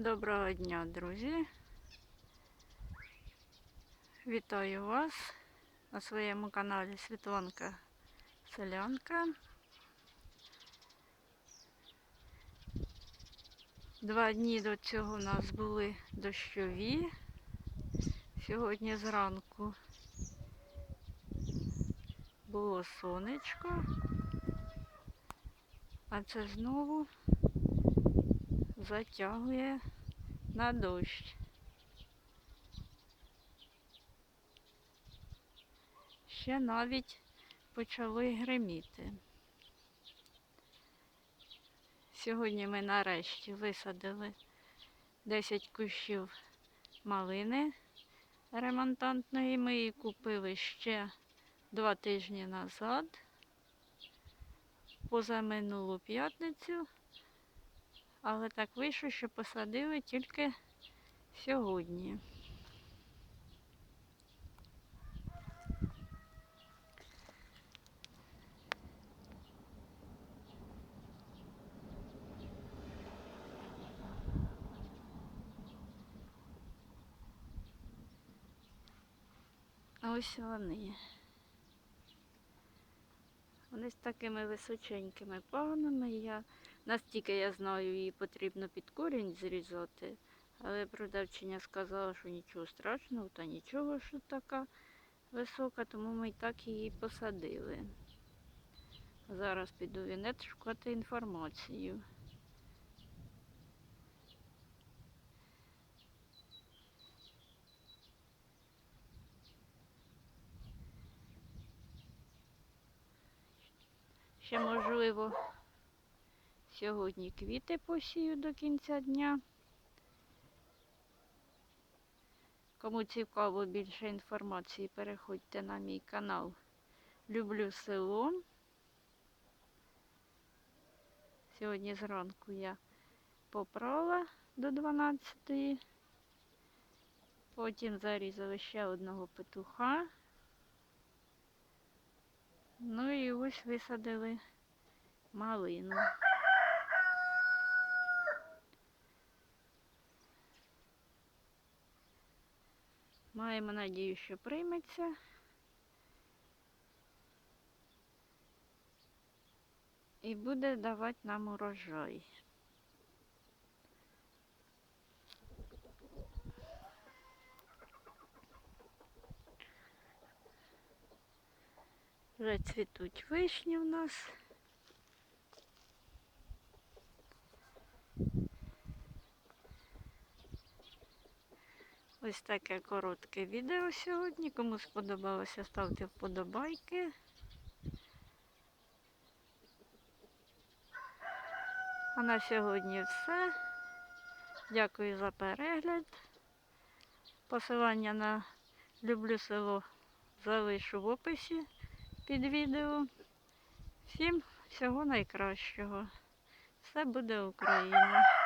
Доброго дня, друзі. Вітаю вас на своєму каналі Світланка Селянка. Два дні до цього у нас були дощові. Сьогодні зранку було сонечко, а це знову затягує на дощ. Ще навіть почали гриміти. Сьогодні ми нарешті висадили 10 кущів малини ремонтантної. Ми її купили ще два тижні назад, позаминулу п'ятницю. Але так вийшло, що посадили тільки сьогодні. Ось вони. Вони з такими височенькими пагонами. Я Настільки я знаю, її потрібно під корінь зрізати, але продавчиня сказала, що нічого страшного, та нічого, що така висока, тому ми і так її посадили. Зараз піду в інет шукати інформацію. Ще можливо. Сьогодні квіти посію до кінця дня. Кому цікаво більше інформації, переходьте на мій канал. Люблю село. Сьогодні зранку я попрала до 12. Потім зарізала ще одного петуха. Ну і ось висадили малину. Маємо надію, що прийметься. І буде давати нам урожай. Вже цвітуть вишні в нас. Ось таке коротке відео сьогодні. Кому сподобалося, ставте вподобайки. А на сьогодні все. Дякую за перегляд. Посилання на люблю село залишу в описі під відео. Всім всього найкращого. Все буде Україна!